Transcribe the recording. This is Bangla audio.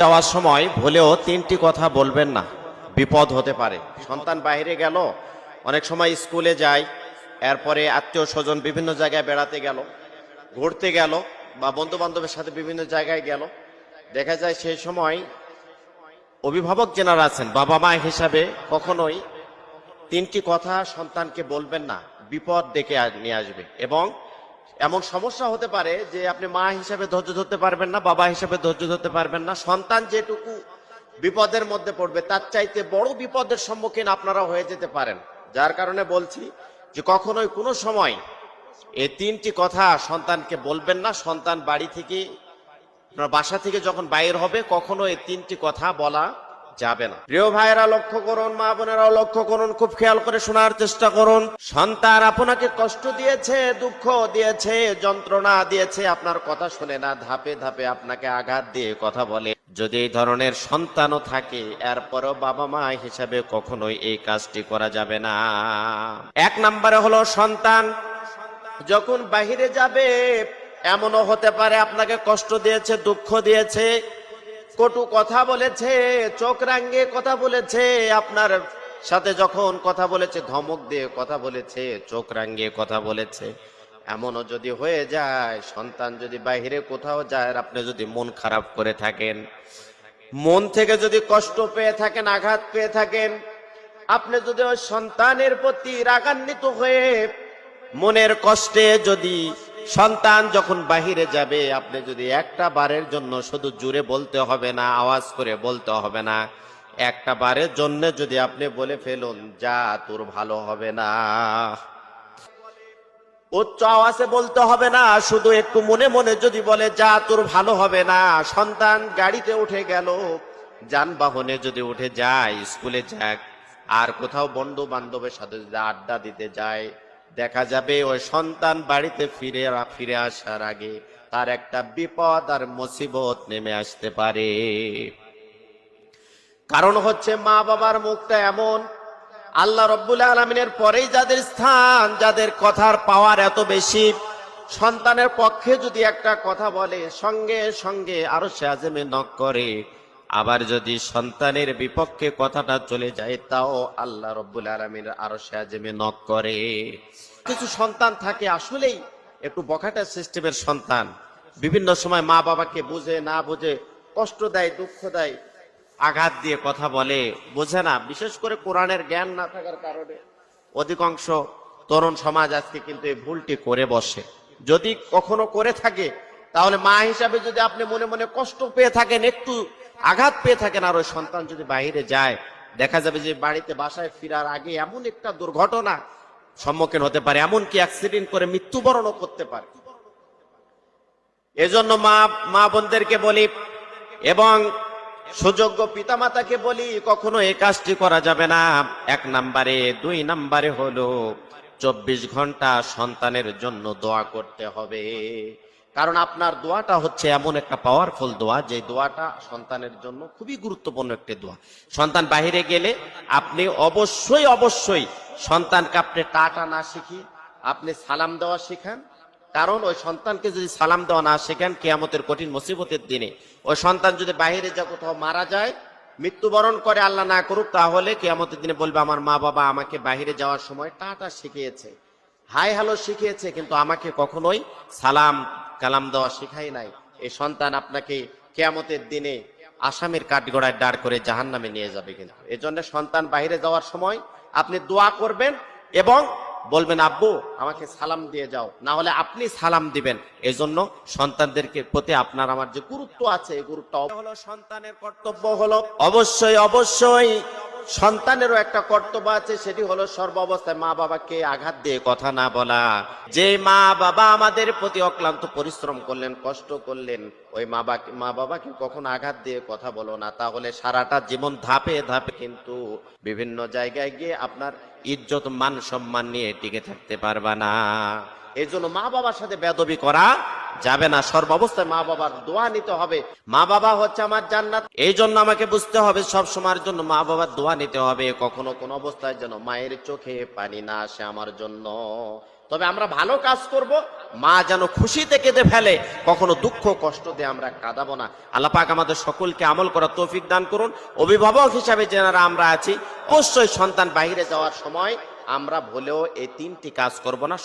যাওয়ার সময় ভুলেও তিনটি কথা বলবেন না। বিপদ হতে পারে। সন্তান বাইরে গেল, অনেক সময় স্কুলে যায়, এরপরে আত্মীয় স্বজন বিভিন্ন জায়গায় বেড়াতে গেল, ঘুরতে গেল, বা বন্ধু বান্ধবের সাথে বিভিন্ন জায়গায় গেল। দেখা যায় সেই সময় অভিভাবক যেনারা আছেন, বাবা মা হিসাবে কখনোই তিনটি কথা সন্তানকে বলবেন না। বিপদ আ- নিয়ে আসবে এবং এমন সমস্যা হতে পারে যে আপনি মা হিসাবে ধৈর্য ধরতে পারবেন না, বাবা হিসাবে ধৈর্য ধরতে পারবেন না। সন্তান যেটুকু বিপদের মধ্যে পড়বে, তার চাইতে বড় বিপদের সম্মুখীন আপনারা হয়ে যেতে পারেন। যার কারণে বলছি যে কখনোই কোনো সময় এই তিনটি কথা সন্তানকে বলবেন না। সন্তান বাড়ি থেকে, আপনার বাসা থেকে যখন বাইর হবে, কখনো এই তিনটি কথা বলা যাবে না। প্রিয় ভাইয়েরা, লক্ষ্য করুন, মা বোনেরাও লক্ষ্য করুন, খুব খেয়াল করে শোনার চেষ্টা করুন। সন্তান আপনাকে কষ্ট দিয়েছে, দুঃখ দিয়েছে, যন্ত্রণা দিয়েছে, আপনার কথা শুনে না, ধাপে ধাপে আপনাকে আঘাত দিয়ে কথা বলে। যদি এই ধরনের সন্তানও থাকে, এরপরও বাবা মা হিসাবে কখনোই এই কাজটি করা যাবে না। এক নম্বরে হলো সন্তান, যখন বাহিরে যাবে, এমনও হতে পারে আপনাকে কষ্ট দিয়েছে, দুঃখ দিয়েছে কটু কথা বলেছে, চোখ রাঙ্গে কথা বলেছে, আপনার সাথে যখন কথা বলেছে, ধমক দিয়ে কথা বলেছে, চোখ রাঙ্গে কথা বলেছে। এমনও যদি হয়ে যায়, সন্তান যদি বাইরে কোথাও যায় আপনি যদি মন খারাপ করে থাকেন, মন থেকে যদি কষ্ট পেয়ে থাকেন, আঘাত পেয়ে থাকেন, আপনি যদি ওই সন্তানের প্রতি রাগান্বিত হয়ে মনের কষ্টে যদি সন্তান যখন বাহিরে যাবে, আপনি যদি একটা বারের জন্য শুধু জুড়ে বলতে হবে না, আওয়াজ করে বলতে হবে না, একটা বারের জন্য যদি আপনি বলে ফেলুন, যা তোর ভালো হবে না। উচ্চ আওয়াজে বলতে হবে না, শুধু একটু মনে মনে যদি বলে, যা তোর ভালো হবে না। সন্তান গাড়িতে উঠে গেল, যানবাহনে যদি উঠে যায়, স্কুলে যাক, আর কোথাও বন্ধু বান্ধবের সাথে যদি আড্ডা দিতে যায় দেখা যাবে ওই সন্তান বাড়িতে ফিরে ফিরে আসার আগে তার একটা বিপদ আর মুসিবত নেমে আসতে পারে। কারণ হচ্ছে মা বাবার মুখটা এমন, আল্লাহ রব্বুল আলমিনের পরেই যাদের স্থান, যাদের কথার পাওয়ার এত বেশি, সন্তানের পক্ষে যদি একটা কথা বলে, সঙ্গে সঙ্গে আরও সে আজমে নক করে আবার যদি সন্তানের বিপক্ষে কথাটা চলে যায়, তাও আল্লাহ রব্বুল আলমিন আরও সে আজমে নক করে। কিছু সন্তান থাকে আসলেই একটু বখাটা সিস্টেমের সন্তান। বিভিন্ন সময় মা বাবাকে বুঝে, না বুঝে কষ্ট দেয়, দুঃখ দেয়, আঘাত দিয়ে কথা বলে, বোঝে না। বিশেষ করে কোরআনের জ্ঞান না থাকার কারণে অধিকাংশ তরুণ সমাজ আজকে কিন্তু এই ভুলটি করে বসে। যদি কখনো করে থাকে, তাহলে মা হিসাবে যদি আপনি মনে মনে কষ্ট পেয়ে থাকেন, একটু আঘাত পেয়ে থাকেন আর ওই সন্তান যদি বাইরে যায়, দেখা যাবে যে বাড়িতে বাসায় ফেরার আগে এমন একটা দুর্ঘটনা সম্মুখীন হতে পারে এমনকি অ্যাক্সিডেন্ট করে মৃত্যুবরণও করতে পারে। এজন্য মা মা বোনদেরকে বলি এবং সুযোগ্য পিতামাতাকে বলি, কখনো এই কাজটি করা যাবে না। এক নাম্বারে, দুই নাম্বারে হলো চব্বিশ ঘণ্টা সন্তানের জন্য দোয়া করতে হবে। কারণ আপনার দোয়াটা হচ্ছে এমন একটা পাওয়ারফুল দোয়া, যে দোয়াটা সন্তানের জন্য খুবই গুরুত্বপূর্ণ একটি দোয়া। সন্তান বাহিরে গেলে আপনি অবশ্যই অবশ্যই সন্তানকে আপনি টাটা না শিখিয়ে আপনি সালাম দেওয়া শিখান। কারণ ওই সন্তানকে যদি সালাম দেওয়া না শেখান, কেয়ামতের কঠিন মুসিবতের দিনে। ওই সন্তান যদি বাইরে যা কোথাও মারা যায়, মৃত্যুবরণ করে আল্লাহ না করুক, তাহলে কেয়ামতের দিনে বলবে, আমার মা বাবা আমাকে বাইরে যাওয়ার সময় টাটা শিখিয়েছে। হাই হ্যালো শিখিয়েছে কিন্তু আমাকে কখনোই সালাম কালাম দেওয়া শিখাই নাই। এই সন্তান আপনাকে কেয়ামতের দিনে আসামের কাঠগড়ায় দাঁড় করে জাহান নামে নিয়ে যাবে কিন্তু। এজন্য সন্তান বাইরে যাওয়ার সময় আপনি দোয়া করবেন এবং বলবেন আব্বু আমাকে সালাম দিয়ে যাও। না হলে আপনি সালাম দিবেন। এজন্য সন্তানদেরকে প্রতি আপনার আমার যে গুরুত্ব আছে এই গুরুত্ব হলো সন্তানের কর্তব্য হলো অবশ্যই অবশ্যই। সন্তানেরও একটা কর্তব্য আছে, সেটি হলো সর্ব অবস্থায় মা বাবাকে আঘাত দিয়ে কথা না বলা। যে মা বাবা আমাদের প্রতি অক্লান্ত পরিশ্রম করলেন, কষ্ট করলেন, ওই মা বাবাকে মা বাবাকে কখন আঘাত দিয়ে কথা বলো না। তাহলে সারাটা জীবন ধাপে ধাপে কিন্তু বিভিন্ন জায়গায় গিয়ে আপনার ইজ্জত মান সম্মান নিয়ে টিকে থাকতে পারবা না। এই জন্য মা বাবার সাথে বেদবি করা যাবে না। সর্বাবস্থায় মা বাবার দোয়া নিতে হবে। মা বাবা হচ্ছে আমার জান্নাত। এই জন্য আমাকে বুঝতে হবে সব সময়ের জন্য মা বাবার দোয়া নিতে হবে। কখনো কোন অবস্থায় যেন মায়ের চোখে পানি না আসে আমার জন্য। তবে আমরা ভালো কাজ করব। মা যেন খুশিতে কেঁদে ফেলে। কখনো দুঃখ কষ্ট দিয়ে আমরা কাঁদাবো না। আল্লাহ পাক আমাদের সকলকে আমল করার তৌফিক দান করুন। অভিভাবক হিসাবে যারা আমরা আছি, অবশ্যই সন্তান বাইরে যাওয়ার সময় আমরা ভুলেও এই তিনটি কাজ করব না।